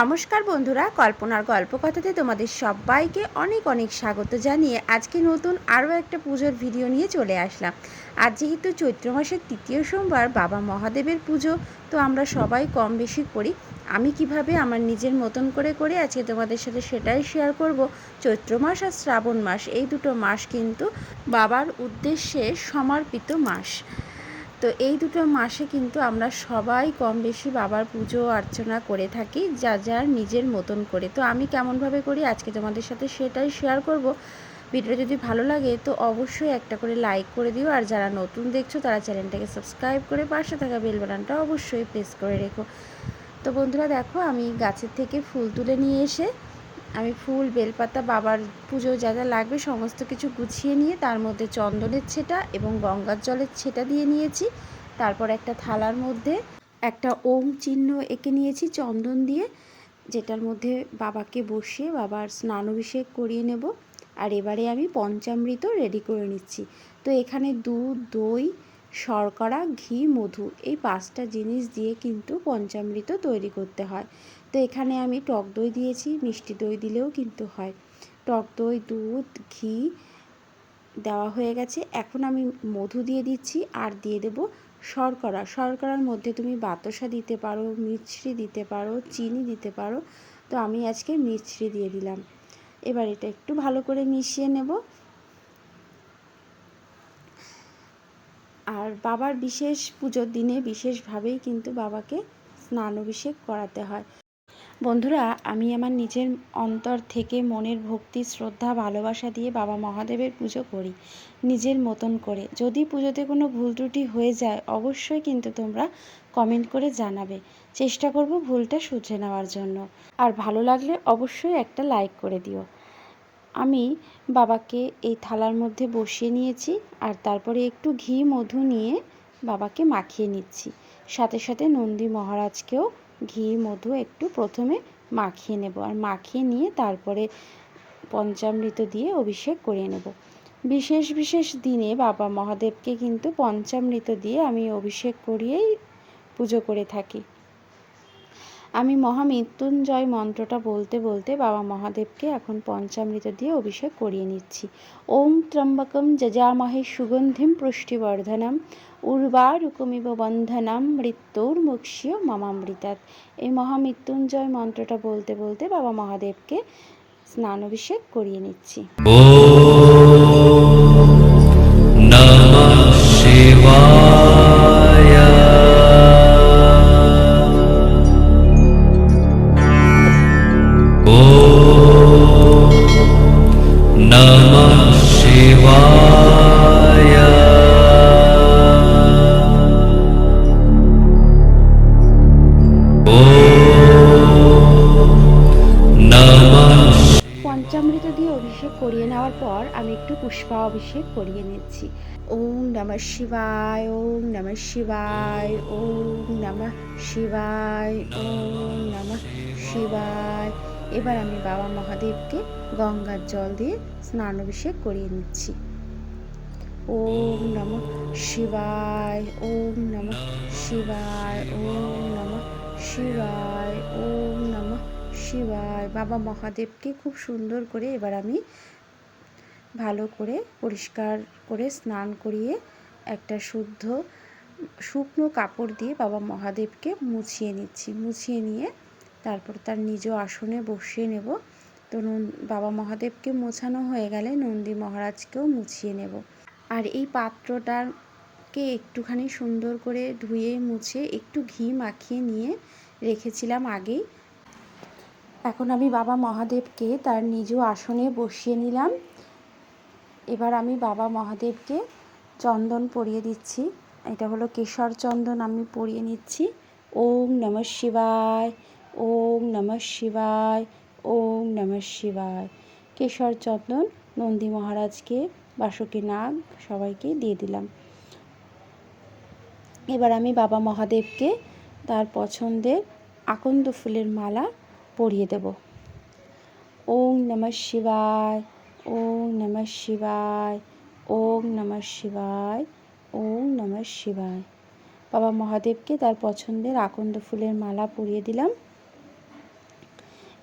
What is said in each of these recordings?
নমস্কার বন্ধুরা, কল্পনার গল্পকথাতে তোমাদের সবাইকে অনেক অনেক স্বাগত জানিয়ে আজকে নতুন আরও একটা পুজোর ভিডিও নিয়ে চলে আসলাম। আজ যেহেতু চৈত্র মাসের তৃতীয় সোমবার, বাবা মহাদেবের পুজো, তো আমরা সবাই কম বেশি করি। আমি কীভাবে আমার নিজের মতন করে করে আজকে তোমাদের সাথে সেটাই শেয়ার করব। চৈত্র মাস আর শ্রাবণ মাস, এই দুটো মাস কিন্তু বাবার উদ্দেশ্যে সমর্পিত মাস। তো এই দুটো মাসে কিন্তু আমরা সবাই কম বেশি বাবার পুজো অর্চনা করে থাকি, যা যার নিজের মতন করে। তো আমি কেমনভাবে করি? আজকে তোমাদের সাথে সেটাই শেয়ার করব। ভিডিওটা যদি ভালো লাগে তো অবশ্যই একটা করে লাইক করে দিও। আর যারা নতুন দেখছ, তারা চ্যানেলটাকে সাবস্ক্রাইব করে পাশে থাকা বেল বাটনটা অবশ্যই প্রেস করে রেখো। তো বন্ধুরা দেখো, আমি গাছের থেকে ফুল তুলে নিয়ে এসে আমি ফুল, বেলপাতা, বাবার পুজো যা যা লাগবে সমস্ত কিছু গুছিয়ে নিয়ে তার মধ্যে চন্দনের ছেটা এবং গঙ্গার জলের ছেটা দিয়ে নিয়েছি। তারপর একটা থালার মধ্যে একটা ওম চিহ্ন এঁকে নিয়েছি চন্দন দিয়ে, যেটার মধ্যে বাবাকে বসিয়ে বাবার স্নান অভিষেক করিয়ে নেব। আর এবারে আমি পঞ্চামৃত রেডি করে নিচ্ছি। তো এখানে দুধ, দই, শর্করা, ঘি, মধু এই পাঁচটা জিনিস দিয়ে কিন্তু পঞ্চামৃত তৈরি করতে হয়। তো এখানে আমি টক দই দিয়েছি, মিষ্টি দই দিলেও কিন্তু হয়। টক দই, দুধ, ঘি দেওয়া হয়ে গেছে। এখন আমি মধু দিয়ে দিচ্ছি আর দিয়ে দেব শর্করা। শর্করার মধ্যে তুমি বাতাসা দিতে পারো, মিছরি দিতে পারো, চিনি দিতে পারো। তো আমি আজকে মিছরি দিয়ে দিলাম। এবার এটা একটু ভালো করে মিশিয়ে নেব। আর বাবার বিশেষ পুজোর দিনে বিশেষভাবেই কিন্তু বাবাকে স্নান অভিষেক করাতে হয়। বন্ধুরা, আমি আমার নিজের অন্তর থেকে মনের ভক্তি, শ্রদ্ধা, ভালোবাসা দিয়ে বাবা মহাদেবের পুজো করি, নিজের মতন করে। যদি পুজোতে কোনো ভুল ত্রুটি হয়ে যায়, অবশ্যই কিন্তু তোমরা কমেন্ট করে জানাবে। চেষ্টা করব ভুলটা শুধরে নেওয়ার জন্য। আর ভালো লাগলে অবশ্যই একটা লাইক করে দিও। আমি বাবাকে এই থালার মধ্যে বসিয়ে নিয়েছি, আর তারপরে একটু ঘি, মধু নিয়ে বাবাকে মাখিয়ে নিচ্ছি। সাথে সাথে নন্দী মহারাজকেও ঘি, মধু একটু প্রথমে মাখিয়ে নেব আর মাখিয়ে নিয়ে তারপরে পঞ্চামৃত দিয়ে অভিষেক করিয়ে নেব। বিশেষ বিশেষ দিনে বাবা মহাদেবকে কিন্তু পঞ্চামৃত দিয়ে আমি অভিষেক করিয়েই পুজো করে থাকি। আমি মহামৃত্যুঞ্জয় মন্ত্রটা বলতে বলতে বাবা মহাদেবকে এখন পঞ্চামৃত দিয়ে অভিষেক করিয়ে নিচ্ছি। ওম ত্রম্বকম যজামহে সুগন্ধিম পুষ্টিবর্ধনম, উর্বারুকমিব বন্ধনাম মৃত্যুর মুক্ষীয় মামামৃতাৎ। এই মহামৃত্যুঞ্জয় মন্ত্রটা বলতে বলতে বাবা মহাদেবকে স্নান অভিষেক করিয়ে নিচ্ছি। নমঃ পঞ্চামৃত দিয়ে অভিষেক করিয়ে নেওয়ার পর আমি একটু পুষ্পা অভিষেক করিয়ে নিচ্ছি। ওম নমঃ শিবায়, ওম নমঃ শিবায়, ওম নমঃ শিবায়, ওম নমঃ শিবায়। এবার আমি বাবা মহাদেবকে গঙ্গার জল দিয়ে স্নান অভিষেক করিয়ে নিচ্ছি। ওম নমঃ শিবায়, ওম নমঃ শিবায়, ওম নমঃ শিবায়, ওম নমঃ শিবায় বাবা মহাদেবকে খুব সুন্দর করে এবার আমি ভালো করে পরিষ্কার করে স্নান করিয়ে একটা শুদ্ধ শুকনো কাপড় দিয়ে বাবা মহাদেবকে মুছিয়ে নিচ্ছি। মুছিয়ে নিয়ে তারপর তার নিজ আসনে বসিয়ে নেব। তো নন- বাবা মহাদেবকে মোছানো হয়ে গেলে নন্দী মহারাজকেও মুছিয়ে নেব। আর এই পাত্রটাকে একটুখানি সুন্দর করে ধুয়ে মুছে একটু ঘি মাখিয়ে নিয়ে রেখেছিলাম আগেই। এখন আমি বাবা মহাদেবকে তার নিজ আসনে বসিয়ে নিলাম। এবার আমি বাবা মহাদেবকে চন্দন পরিয়ে দিচ্ছি। এটা হলো কেশর চন্দন আমি পরিয়ে নিচ্ছি। ওম নমঃ শিবায়, ওম নমঃ শিবায়, ওম নমঃ শিবায়। কেশর চন্দন নন্দী মহারাজকে, বাসুকী নাগ সবাইকে দিয়ে দিলাম। এবার আমি বাবা মহাদেবকে তার পছন্দের আকন্দ ফুলের মালা পরিয়ে দেব। ওম নমঃ শিবায়, ওম নমঃ শিবায়, ওম নমঃ শিবায়, ওম নমঃ শিবায়। বাবা মহাদেবকে তার পছন্দের আকন্দ ফুলের মালা পরিয়ে দিলাম।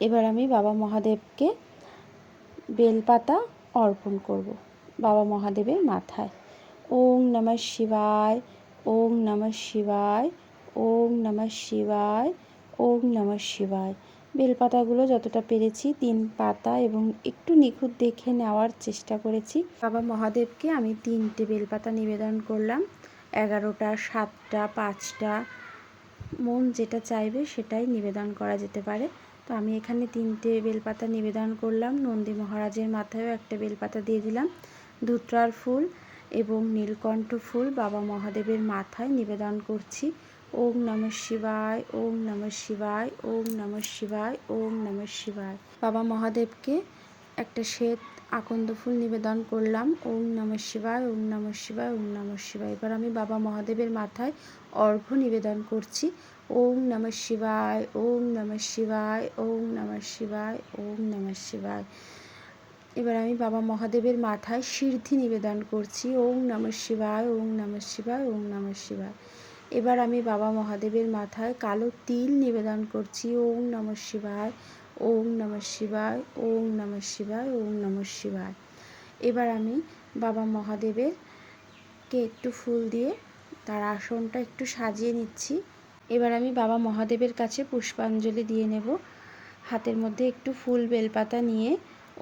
এবার আমি বাবা মহাদেবকে বেলপাতা অর্পণ করব বাবা মহাদেবের মাথায়। ওং নমঃ শিবায় ওং নমঃ শিবায় ওং নমঃ শিবায় ওং নমঃ শিবায়। বেলপাতাগুলো যতটা পেরেছি, তিন পাতা এবং একটু নিখুঁত দেখে নেওয়ার চেষ্টা করেছি। বাবা মহাদেবকে আমি তিনটে বেলপাতা নিবেদন করলাম। এগারোটা, সাতটা, পাঁচটা, মন যেটা চাইবে সেটাই নিবেদন করা যেতে পারে। তো আমি এখানে তিনটে বেলপাতা নিবেদন করলাম। নন্দী মহারাজের মাথায়ও একটা বেলপাতা দিয়ে দিলাম। ধুত্রার ফুল এবং নীলকণ্ঠ ফুল বাবা মহাদেবের মাথায় নিবেদন করছি। ওম নমঃ শিবায় ওম নমঃ শিবায় ওম নমঃ শিবায় ওম নমঃ শিবায় বাবা মহাদেবকে একটা শ্বেত আকন্দ ফুল নিবেদন করলাম ওম নমঃ শিবায় ওম নমঃ শিবায় ওম নমঃ শিবায় এবার আমি বাবা মহাদেবের মাথায় অর্ঘ্য নিবেদন করছি ওম নমঃ শিবায় ওম নমঃ শিবায় ওম নমঃ শিবায় ওম নমঃ শিবায় এবার আমি বাবা মহাদেবের মাথায় সিদ্ধি নিবেদন করছি ওম নমঃ শিবায় ওম নমঃ শিবায় ওম নমঃ শিবায় এবার আমি বাবা মহাদেবের মাথায় কালো তিল নিবেদন করছি। ওম নমঃ শিবায়, ওম নমঃ শিবায়, ওম নমঃ শিবায়, ওম নমঃ শিবায়। এবার আমি বাবা মহাদেবের কে একটু ফুল দিয়ে তার আসনটা একটু সাজিয়ে নিচ্ছি। এবার আমি বাবা মহাদেবের কাছে পুষ্পাঞ্জলি দিয়ে নেব। হাতের মধ্যে একটু ফুল বেলপাতা নিয়ে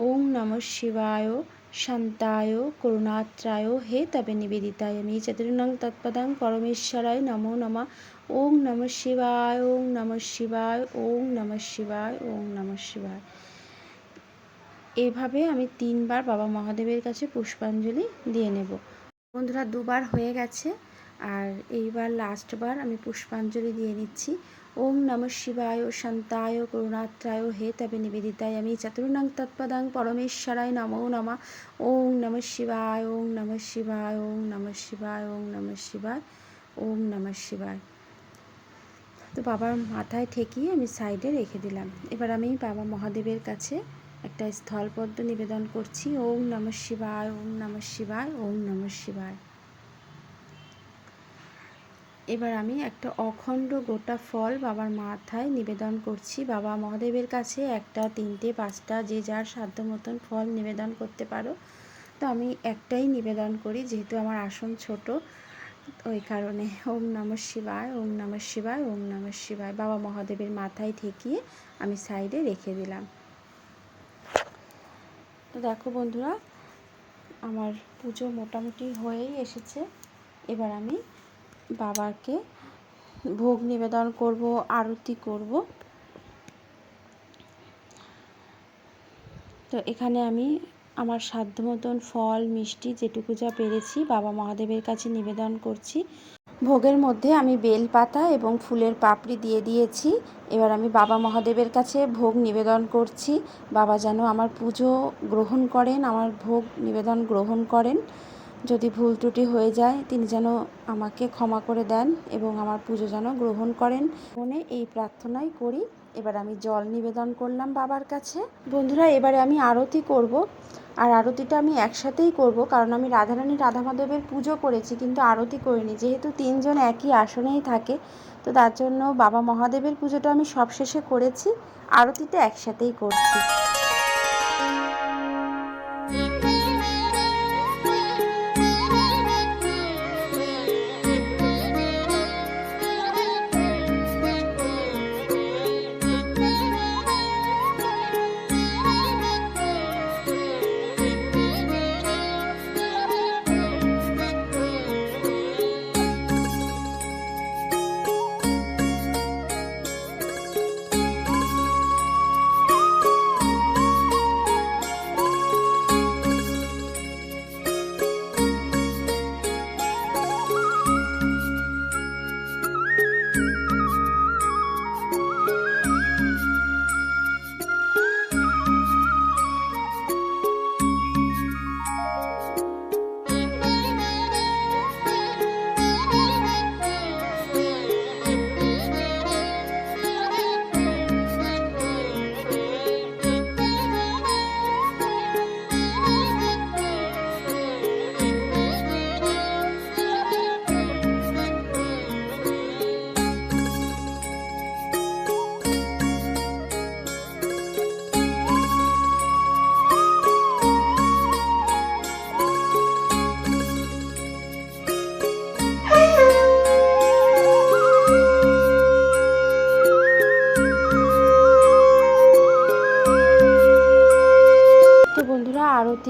ওম নমঃ শিবায়, শান্তায়, করুণাত্রায়, হে তবে নিবেদিতায়। আমি চতুর্ণং তৎপদাং পরমেশ্বরায় নমো নমঃ। ওম নমঃ শিবায়, ওম নমঃ শিবায়, ওম নমঃ শিবায়, ওম নমঃ শিবায়। এভাবে আমি তিনবার বাবা মহাদেবের কাছে পুষ্পাঞ্জলি দিয়ে নেব। বন্ধুরা, দুবার হয়ে গেছে। আর এইবার লাস্টবার আমি পুষ্পাঞ্জলি দিয়ে নিচ্ছি। ওম নমঃ শিবায়, শান্তায়, করুণাত্রায়, হে তবে নিবেদিতায়। আমি চতুর্ণং তৎপদাং পরমেশ্বরায় নমো নমঃ। ওম নমঃ শিবায়, ওম নমঃ শিবায়, ওম নমঃ শিবায়, ওম নমঃ শিবায়, ওম নমঃ শিবায়। তো বাবার মাথায় ঠেকিয়ে আমি সাইডে রেখে দিলাম। এবার আমি বাবা মহাদেবের কাছে একটা স্থলপদ্ম নিবেদন করছি। ওম নমঃ শিবায়, ওম নমঃ শিবায়, ওম নমঃ শিবায়। এবার আমি একটা অখণ্ড গোটা ফল বাবার মাথায় নিবেদন করছি। বাবা মহাদেবের কাছে একটা, তিনটে, পাঁচটা, যে যার সাধ্য মতন ফল নিবেদন করতে পারো। তো আমি একটাই নিবেদন করি, যেহেতু আমার আসন ছোট, ওই কারণে ওম নমঃ শিবায়, ওম নমঃ শিবায়, ওম নমঃ শিবায়। বাবা মহাদেবের মাথায় ঠেকিয়ে আমি সাইডে রেখে দিলাম। তো দেখো বন্ধুরা, আমার পুজো মোটামুটি হয়েই এসেছে। এবার আমি বাবাকে ভোগ নিবেদন করব, আরতি করব। তো এখানে আমি আমার সাধ্য মতন ফল, মিষ্টি যেটুকু যা পেরেছি বাবা মহাদেবের কাছে নিবেদন করছি। ভোগের মধ্যে আমি বেল পাতা এবং ফুলের পাপড়ি দিয়ে দিয়েছি। এবার আমি বাবা মহাদেবের কাছে ভোগ নিবেদন করছি। বাবা যেন আমার পুজো গ্রহণ করেন, আমার ভোগ নিবেদন গ্রহণ করেন। যদি ভুল ত্রুটি হয়ে যায়, তিনি যেন আমাকে ক্ষমা করে দেন এবং আমার পুজো যেন গ্রহণ করেন। মনে এই প্রার্থনাই করি। এবার আমি জল নিবেদন করলাম বাবার কাছে। বন্ধুরা, এবারে আমি আরতি করব। আর আরতিটা আমি একসাথেই করব, কারণ আমি রাধারানী রাধা মাধবের পুজো করেছি, কিন্তু আরতি করিনি। যেহেতু তিনজন একই আসনেই থাকে, তো তার জন্য বাবা মহাদেবের পুজোটা আমি সবশেষে করেছি। আরতিটা একসাথেই করছি।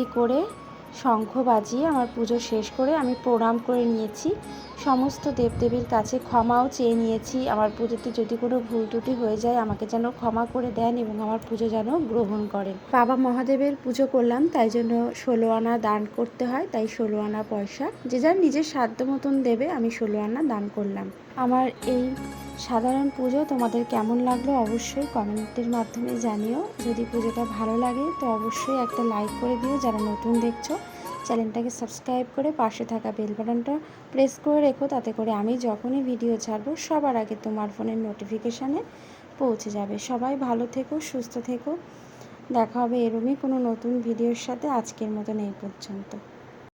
আরতি করে শঙ্খ বাজিয়ে আমার পুজো শেষ করে আমি প্রণাম করে নিয়েছি। সমস্ত দেবদেবীর কাছে ক্ষমাও চেয়ে নিয়েছি। আমার পুজোতে যদি কোনো ভুল ত্রুটি হয়ে যায় আমাকে যেন ক্ষমা করে দেন এবং আমার পুজো যেন গ্রহণ করেন। বাবা মহাদেবের পুজো করলাম তাই জন্য ষোলো আনা দান করতে হয় তাই ষোলো আনা পয়সা। যে যার নিজের সাধ্য মতন দেবে আমি ষোলো আনা দান করলাম। আমার এই সাধারণ পুজো তোমাদের কেমন লাগল অবশ্যই কমেন্টের মাধ্যমে জানিও। যদি পুজোটা ভালো লাগে তো অবশ্যই একটা লাইক করে দিও যারা নতুন দেখছ। চ্যানেলটাকে সাবস্ক্রাইব করে পাশে থাকা বেল বাটনটা প্রেস করে রেখো, তাতে করে আমি যখনই ভিডিও ছাড়বো সবার আগে তোমার ফোনের নোটিফিকেশানে পৌঁছে যাবে। সবাই ভালো থেকো, সুস্থ থেকো। দেখা হবে এরমই কোনো নতুন ভিডিওর সাথে আজকের মতন এই পর্যন্ত।